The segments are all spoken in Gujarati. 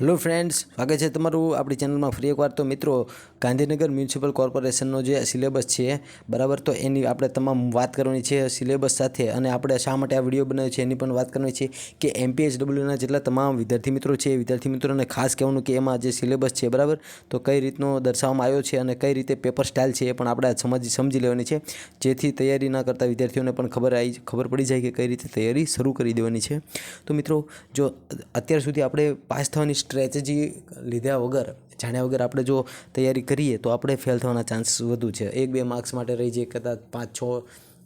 હેલો ફ્રેન્ડ્સ સ્વાગત છે તમારું આપણી ચેનલમાં ફરી એકવાર. તો મિત્રો, ગાંધીનગર મ્યુનિસિપલ કોર્પોરેશનનો જે સિલેબસ છે, બરાબર? તો એની આપણે તમામ વાત કરવાની છે સિલેબસ સાથે. અને આપણે શા માટે આ વીડિયો બનાવ્યો છે એની પણ વાત કરવાની છે કે એમપીએચડબલ્યુના જેટલા તમામ વિદ્યાર્થી મિત્રો છે, વિદ્યાર્થી મિત્રોને ખાસ કહેવાનું કે એમાં જે સિલેબસ છે, બરાબર? તો કઈ રીતનો દર્શાવવામાં આવ્યો છે અને કઈ રીતે પેપર સ્ટાઇલ છે એ પણ આપણે સમજી સમજી લેવાની છે. જેથી તૈયારી ના કરતા વિદ્યાર્થીઓને પણ ખબર આવી ખબર પડી જાય કે કઈ રીતે તૈયારી શરૂ કરી દેવાની છે. તો મિત્રો, જો અત્યાર સુધી આપણે પાસ થવાની સ્ટ્રેટેજી લીધા વગર, જાણ્યા વગર આપણે જો તૈયારી કરીએ તો આપણે ફેલ થવાના ચાન્સીસ વધુ છે. એક બે માર્ક્સ માટે રહી જઈએ, કદાચ પાંચ, છ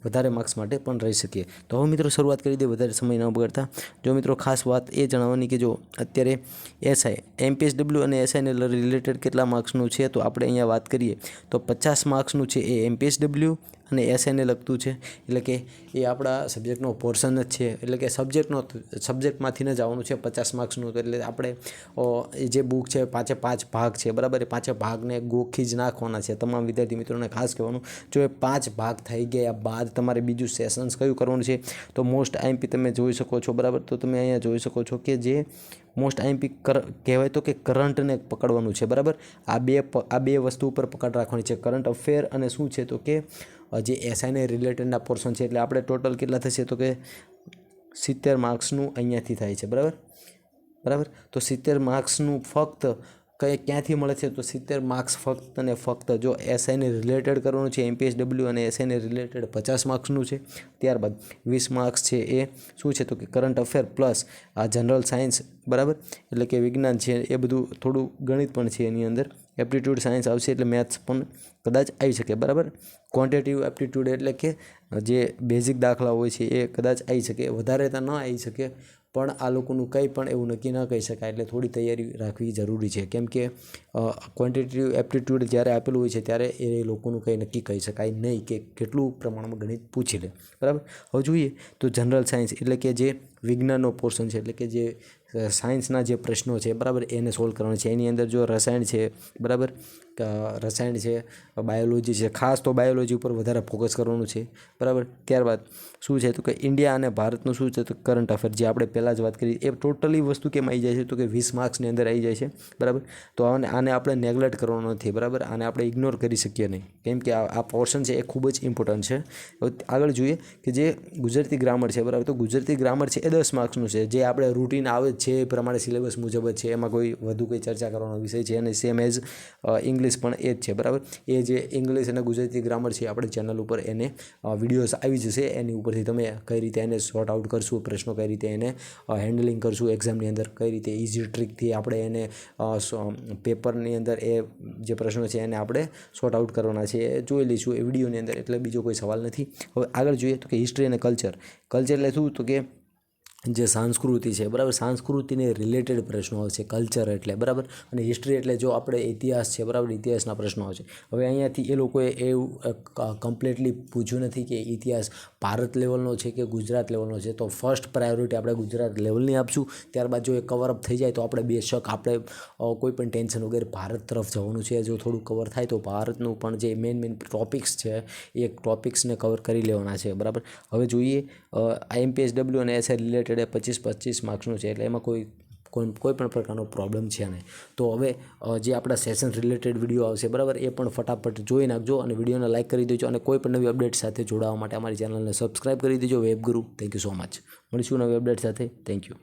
વધારે માર્ક્સ માટે પણ રહી શકીએ. તો હવે મિત્રો શરૂઆત કરી દઈએ, વધારે સમય ન બગાડતા. જો મિત્રો ખાસ વાત એ જણાવવાની કે જો અત્યારે એસઆઈ એમપીએસડબલ્યુ અને એસઆઈને રિલેટેડ કેટલા માર્ક્સનું છે, તો આપણે અહીંયા વાત કરીએ. તો પચાસ માર્ક્સનું છે એ એમપીએસડબલ્યુ અને એસઆઈને લગતું છે. એટલે કે એ આપણા સબ્જેક્ટનો પોર્શન જ છે. એટલે કે સબ્જેક્ટનો સબ્જેક્ટમાંથી જ આવવાનું છે પચાસ માર્ક્સનું તો એટલે આપણે જે બુક છે પાંચે પાંચ ભાગ છે. બરાબર? એ પાંચે ભાગને ગોખી જ નાખવાના છે. તમામ વિદ્યાર્થી મિત્રોને ખાસ કહેવાનું, જો એ પાંચ ભાગ થઈ ગયા બાદ તમારે બીજું સેશન્સ કયું કરવાનું છે, તો મોસ્ટ આઈએમપી તમે જોઈ શકો છો. બરાબર? તો તમે અહીંયા જોઈ શકો છો કે જે મોસ્ટ આઈએમપી કર, કહેવાય તો કે કરંટને પકડવાનું છે. બરાબર? આ બે આ બે વસ્તુ ઉપર પકડ રાખવાની છે. કરંટ અફેર અને શું છે? તો કે જે એસઆઈને રિલેટેડના પોર્શન છે એટલે આપણે ટોટલ કેટલા થશે તો કે સિત્તેર માર્ક્સનું અહીંયાથી થાય છે, બરાબર? બરાબર? તો સિત્તેર માર્ક્સનું ફક્ત કઈ ક્યાંથી મળે છે તો સિત્તેર માર્ક્સ ફક્ત અને ફક્ત જો એસઆઈને રિલેટેડ કરવાનું છે એમપીએસડબલ્યુ અને એસઆઈને રિલેટેડ પચાસ માર્ક્સનું છે, ત્યારબાદ વીસ માર્ક્સ છે એ શું છે તો કે કરંટ અફેર પ્લસ આ જનરલ સાયન્સ બરાબર? એટલે કે વિજ્ઞાન છે એ બધું થોડું ગણિત પણ છે એની અંદર. એપ્ટિટ્યૂડ સાયન્સ આવશે એટલે મેથ્સ પણ કદાચ આવી શકે, બરાબર? ક્વોન્ટિટિવ એપ્ટિટ્યૂડ એટલે કે જે બેઝિક દાખલા હોય છે એ કદાચ આવી શકે, વધારે તો ન આવી શકે, પણ આ લોકોનું કંઈ પણ એવું નક્કી ન કહી શકાય એટલે થોડી તૈયારી રાખવી જરૂરી છે. કેમ કે ક્વોન્ટિટેટિવ એપ્ટિટ્યૂડ જ્યારે આપેલું હોય છે ત્યારે એ લોકોનું કંઈ નક્કી કહી શકાય નહીં કે કેટલું પ્રમાણમાં ગણિત પૂછી લે, બરાબર? હવે જોઈએ તો જનરલ સાયન્સ એટલે કે જે વિજ્ઞાનનો પોર્શન છે, એટલે કે જે સાયન્સના જે પ્રશ્નો છે, બરાબર, એને સોલ્વ કરવાના છે. એની અંદર જો રસાયણ છે, બરાબર રસાયણ છે બાયોલોજી છે. ખાસ તો બાયોલોજી ઉપર વધારે ફોકસ કરવાનું છે. બરાબર? ત્યારબાદ શું છે તો કે ઇન્ડિયા અને ભારતનું શું છે તો કરંટ અફેર જે આપણે પહેલાં જ વાત કરી, એ ટોટલી વસ્તુ કેમ આવી જાય છે તો કે વીસ માર્ક્સની અંદર આવી જાય છે. બરાબર? તો આને આને આપણે નેગ્લેક્ટ કરવાનો નથી, બરાબર? આને આપણે ઇગ્નોર કરી શકીએ નહીં. કેમ કે આ પોર્શન છે એ ખૂબ જ ઇમ્પોર્ટન્ટ છે. આગળ જોઈએ કે જે ગુજરાતી ગ્રામર છે, બરાબર? તો ગુજરાતી ગ્રામર છે એ દસ માર્ક્સનું છે. જે આપણે રૂટીન આવે છે, એ પ્રમાણે સિલેબસ મુજબ જ છે. એમાં કોઈ વધુ કોઈ ચર્ચા કરવાનો વિષય છે અને સેમ એઝ ઇંગ્લિશ પણ એ જ છે, બરાબર? એ જે ઇંગ્લિશ અને ગુજરાતી ગ્રામર છે, આપણે ચેનલ ઉપર એને વિડીયોઝ આવી જશે. એની ઉપરથી તમે કઈ રીતે એને સોર્ટ આઉટ કરશું, પ્રશ્નો કઈ રીતે એને હેન્ડલિંગ કરશું એક્ઝામની અંદર કઈ રીતે ઇઝી ટ્રીકથી આપણે એને પેપરની અંદર એ જે પ્રશ્નો છે એને આપણે સોર્ટ આઉટ કરવાના છે. એ જોઈ લઈશું એ વિડીયોની અંદર. એટલે બીજો કોઈ સવાલ નથી. હવે આગળ જોઈએ તો કે હિસ્ટ્રી અને કલ્ચર કલ્ચર એટલે શું? તો કે જે સંસ્કૃતિ છે, બરાબર? સંસ્કૃતિને રિલેટેડ પ્રશ્નો આવશે કલ્ચર એટલે, બરાબર? અને હિસ્ટ્રી એટલે જો આપણે ઇતિહાસ છે, બરાબર? ઇતિહાસના પ્રશ્નો આવશે હવે અહીંયાથી એ લોકોએ એવું કમ્પ્લીટલી પૂછ્યું નથી કે ઇતિહાસ ભારત લેવલનો છે કે ગુજરાત લેવલનો છે? તો ફર્સ્ટ પ્રાયોરિટી આપણે ગુજરાત લેવલની આપશું. ત્યારબાદ જો એ કવરઅપ થઈ જાય તો આપણે બે શક, આપણે કોઈ પણ ટેન્શન વગેરે ભારત તરફ જવાનું છે. જો થોડું કવર થાય તો ભારતનું પણ જે મેઇન મેઇન ટોપિક્સ છે, એ ટોપિક્સને કવર કરી લેવાના છે, બરાબર? હવે જોઈએ આઈએમપીએસડબલ્યુ અને એસઆઈ રિલેટેડ એ પચીસ પચીસ માર્ક્સનું છે, એટલે એમાં કોઈ કોઈ કોઈ પણ પ્રકારનો પ્રોબ્લેમ છે નહીં. તો હવે જે આપણા સેશન રિલેટેડ વીડિયો આવશે, બરાબર, એ પણ ફટાફટ જોઈ નાખજો અને વિડીયોને લાઇક કરી દેજો અને કોઈ પણ નવી અપડેટ સાથે જોડાવા માટે અમારી ચેનલને સબસ્ક્રાઇબ કરી દેજો Webguru thank you so much મળીશું નવી અપડેટ સાથે. Thank you